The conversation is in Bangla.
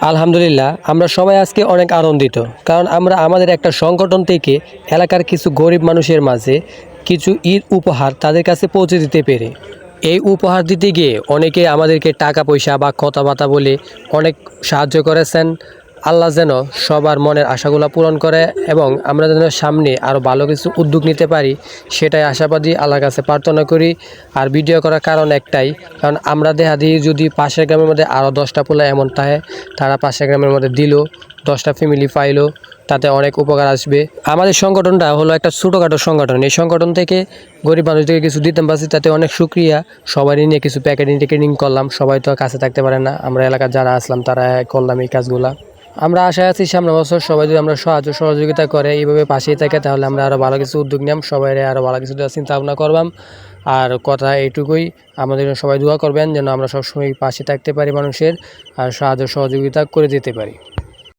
আলহামদুলিল্লাহ, আমরা সবাই আজকে অনেক আনন্দিত, কারণ আমরা আমাদের একটা সংগঠন থেকে এলাকার কিছু গরিব মানুষের মাঝে কিছু ঈদ উপহার তাদের কাছে পৌঁছে দিতে পেরে। এই উপহার দিতে গিয়ে অনেকে আমাদেরকে টাকা পয়সা বা কথাবার্তা বলে অনেক সাহায্য করেছেন। আল্লাহ যেন সবার মনের আশাগুলো পূরণ করে এবং আমরা যেন সামনে আরও ভালো কিছু উদ্যোগ নিতে পারি, সেটাই আশাবাদী, আল্লাহর কাছে প্রার্থনা করি। আর ভিডিও করার কারণ একটাই, কারণ আমরা দেখা দিই যদি পাশের গ্রামের মধ্যে আরও দশটা পোলা এমন থাকে, তারা পাশের গ্রামের মধ্যে দিল, দশটা ফ্যামিলি পাইলো, তাতে অনেক উপকার আসবে। আমাদের সংগঠনটা হলো একটা ছোটোখাটো সংগঠন। এই সংগঠন থেকে গরিব মানুষদেরকে কিছু দিতে পারছি তাতে অনেক সুক্রিয়া। সবারই নিয়ে কিছু প্যাকেটিং টেকেটিং করলাম, সবাই তো কাছে থাকতে পারে না। আমরা এলাকার যারা আসলাম, তারা করলাম এই কাজগুলা। আমরা আশায় আছি সামনে বছর সবাই যদি আমরা সাহায্য সহযোগিতা করে এইভাবে পাশেই থাকে, তাহলে আমরা আরও ভালো কিছু উদ্যোগ নিলাম সবাই আরও ভালো কিছু চিন্তা ভাবনা করবাম। আর কথা এইটুকুই। আমাদের সবাই দোয়া করবেন যেন আমরা সবসময় পাশে থাকতে পারি মানুষের, আর সাহায্য সহযোগিতা করে দিতে পারি।